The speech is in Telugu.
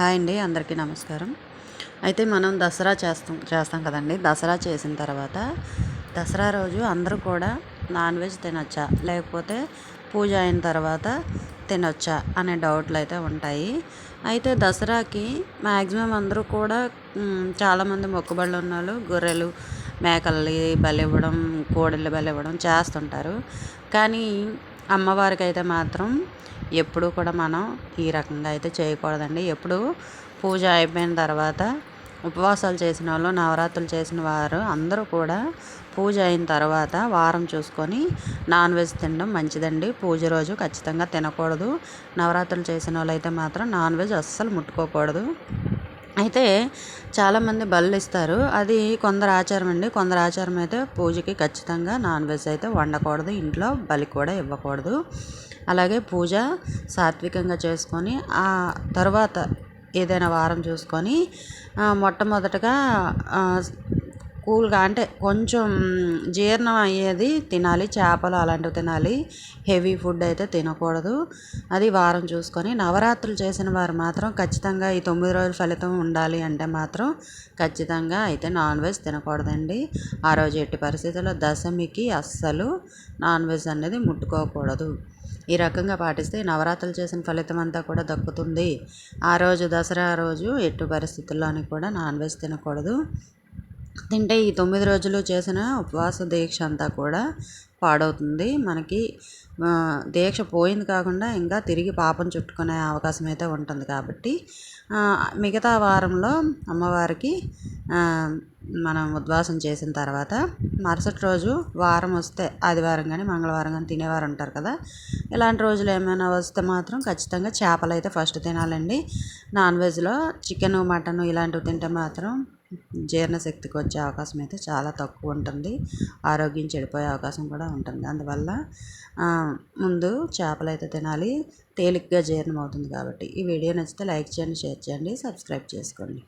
హాయ్ అండి అందరికీ నమస్కారం. అయితే మనం దసరా చేస్తాం చేస్తాం కదండి. దసరా చేసిన తర్వాత దసరా రోజు అందరూ కూడా నాన్ వెజ్ తినొచ్చా? లేకపోతే పూజ అయిన తర్వాత తినొచ్చా? అనే డౌట్లు అయితే ఉంటాయి. అయితే దసరాకి మ్యాక్సిమం అందరూ కూడా చాలామంది మొక్కుబళ్ళు ఉన్న గొర్రెలు మేకల్ని బలివ్వడం కోడళ్ళు బలివ్వడం చేస్తుంటారు. కానీ అమ్మవారికి అయితే మాత్రం ఎప్పుడు కూడా మనం ఈ రకంగా అయితే చేయకూడదండి. ఎప్పుడు పూజ అయిపోయిన తర్వాత ఉపవాసాలు చేసిన వాళ్ళు నవరాత్రులు చేసిన వారు అందరూ కూడా పూజ అయిన తర్వాత వారం చూసుకొని నాన్ వెజ్ తినడం మంచిదండి. పూజ రోజు ఖచ్చితంగా తినకూడదు. నవరాత్రులు చేసిన వాళ్ళు అయితే మాత్రం నాన్ వెజ్ అస్సలు ముట్టుకోకూడదు. అయితే చాలామంది బళ్ళు ఇస్తారు అది కొందరు ఆచారం అండి కొందరు ఆచారం అయితే పూజకి ఖచ్చితంగా నాన్ వెజ్ అయితే వండకూడదు. ఇంట్లో బలి కూడా ఇవ్వకూడదు. అలాగే పూజ సాత్వికంగా చేసుకొని ఆ తర్వాత ఏదైనా వారం చూసుకొని మొట్టమొదటగా కూల్గా అంటే కొంచెం జీర్ణం అయ్యేది తినాలి చేపలు అలాంటివి తినాలి. హెవీ ఫుడ్ అయితే తినకూడదు. అది వారం చూసుకొని నవరాత్రులు చేసిన వారు మాత్రం ఖచ్చితంగా ఈ తొమ్మిది రోజుల ఫలితం ఉండాలి అంటే మాత్రం ఖచ్చితంగా అయితే నాన్ వెజ్ తినకూడదండి. ఆ రోజు ఎట్టి పరిస్థితుల్లో దశమికి అస్సలు నాన్ వెజ్ అనేది ముట్టుకోకూడదు. ఈ రకంగా పాటిస్తే నవరాత్రులు చేసిన ఫలితం అంతా కూడా దక్కుతుంది. ఆ రోజు దసరా రోజు ఎట్టు పరిస్థితుల్లోని కూడా నాన్ వెజ్ తినకూడదు. తింటే ఈ తొమ్మిది రోజులు చేసిన ఉపవాస దీక్ష అంతా కూడా పాడవుతుంది. మనకి దీక్ష పోయింది కాకుండా ఇంకా తిరిగి పాపం చుట్టుకునే అవకాశం అయితే ఉంటుంది కాబట్టి మిగతా వారంలో అమ్మవారికి మనం ఉద్వాసం చేసిన తర్వాత మరుసటి రోజు వారం వస్తే ఆదివారం కానీ మంగళవారం కానీ తినేవారు ఉంటారు కదా. ఇలాంటి రోజులు ఏమైనా వస్తే మాత్రం ఖచ్చితంగా చేపలు అయితే ఫస్ట్ తినాలండి. నాన్ వెజ్లో చికెన్ మటన్ ఇలాంటివి తింటే మాత్రం జీర్ణశక్తికి వచ్చే అవకాశం అయితే చాలా తక్కువ ఉంటుంది. ఆరోగ్యం చెడిపోయే అవకాశం కూడా ఉంటుంది. అందువల్ల ముందు చేపలు అయితే తినాలి. తేలికగా జీర్ణం అవుతుంది కాబట్టి. ఈ వీడియో నచ్చితే లైక్ చేయండి షేర్ చేయండి సబ్స్క్రైబ్ చేసుకోండి.